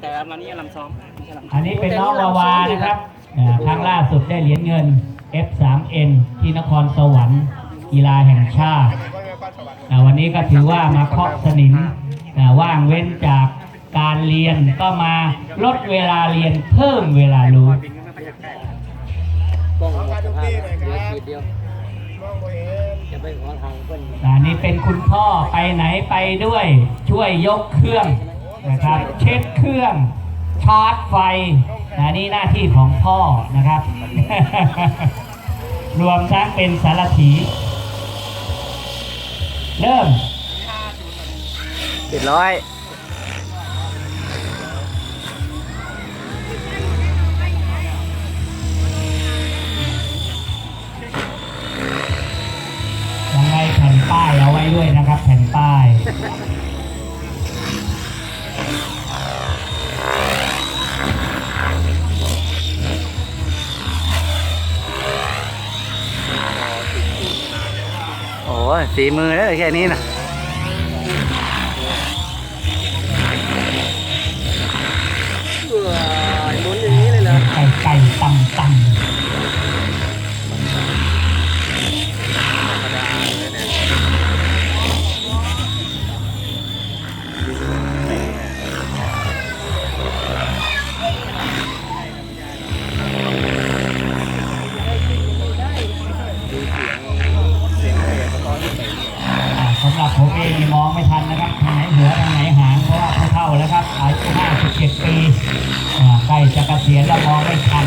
แต่วันนี้ลำซ้อมไม่ใช่ลำซ้อมอันนี้เป็นน้องวาวานะครับอ่าครั้งล่าสุดได้เหรียญเงิน F3N ที่นครสวรรค์กีฬาแห่งชาติอ่าวันนี้ก็ถือว่ามาเคาะสนิมอ่าว่างเว้นจากการเรียนก็มาลดเวลาเรียนเพิ่มเวลารู้ บินก็ไม่ค่อยอยากได้บ้องหมดสภาพแล้วเดียวจะไปขอทางเพื่อน อันนี้เป็นคุณพ่อไปไหนไปด้วย ช่วยยกเครื่อง นะครับเช็ดเครื่องชาร์จไฟอันนี้หน้าที่ของพ่อนะครับ รวมทั้งเป็นสารถี เริ่มเจ็ดร้อย ฝีมือแล้วแค่นี้นะหมุนอย่างนี้เลยเหรอไก่ไก่ตำต อายุ57 ปีอ่าใกล้จะเกษียณแล้วมองไม่ทัน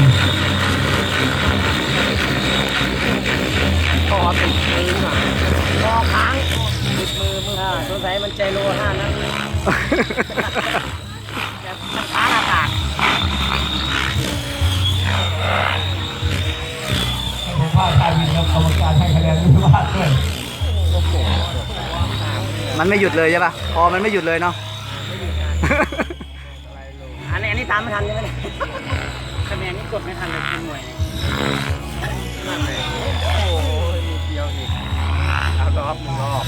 ก็ติดมือมาก็ค้างติดมือมึงอ่าสงสัยมันใจโลห้านั้นจะค้างอากาศผมว่าการวินกรรมการให้คะแนนวิวาทด้วยมันไม่หยุดเลยใช่ปะพอมันไม่หยุดเลยเนาะ อันนี้อันนี้ตามไม่ทันใช่ไหมเนี่ยคะแนนนี้กดไม่ทันเลยคุณหน่วยนั่นเลยโอ้ยมีเดียวอีกเอารอบรอบ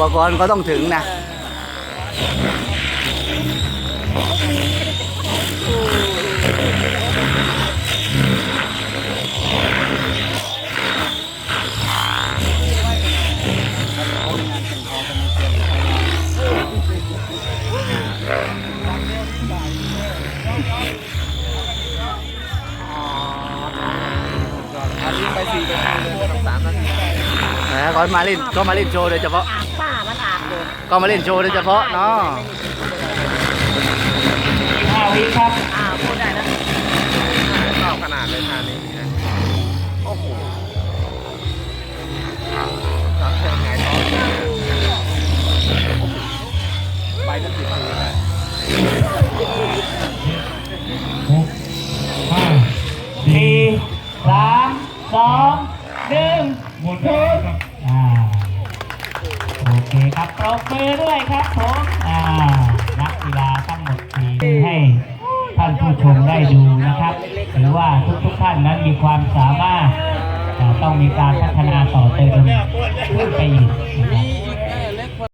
ปกรณ์ก็ต้องถึงนะอันนี้ไปสี่ไปห้าเลยสองสามนาทีแล้วก็มาเล่นก็มาเล่นโชว์โดยเฉพาะ ก็มาเล่นโชว์โดยเฉพาะเนาะ5วิครับอ่าพูดได้นะเข้าขนาดเลยทานนี้โอ้โหรับเชิญไงท้องไปจะติดมือเลยหกห้าสี่สามสองหนึ่งหมดแล้ว คครับปรบมือด้วยครับผมอ่านักกีฬาทั้งหมดทีให้ท่านผู้ชมได้ดูนะครับหรือว่าทุกๆท่านนั้นมีความสามารถต่ต้องมีการพัฒนาต่อเติมขึ้นไปอีกนะครับ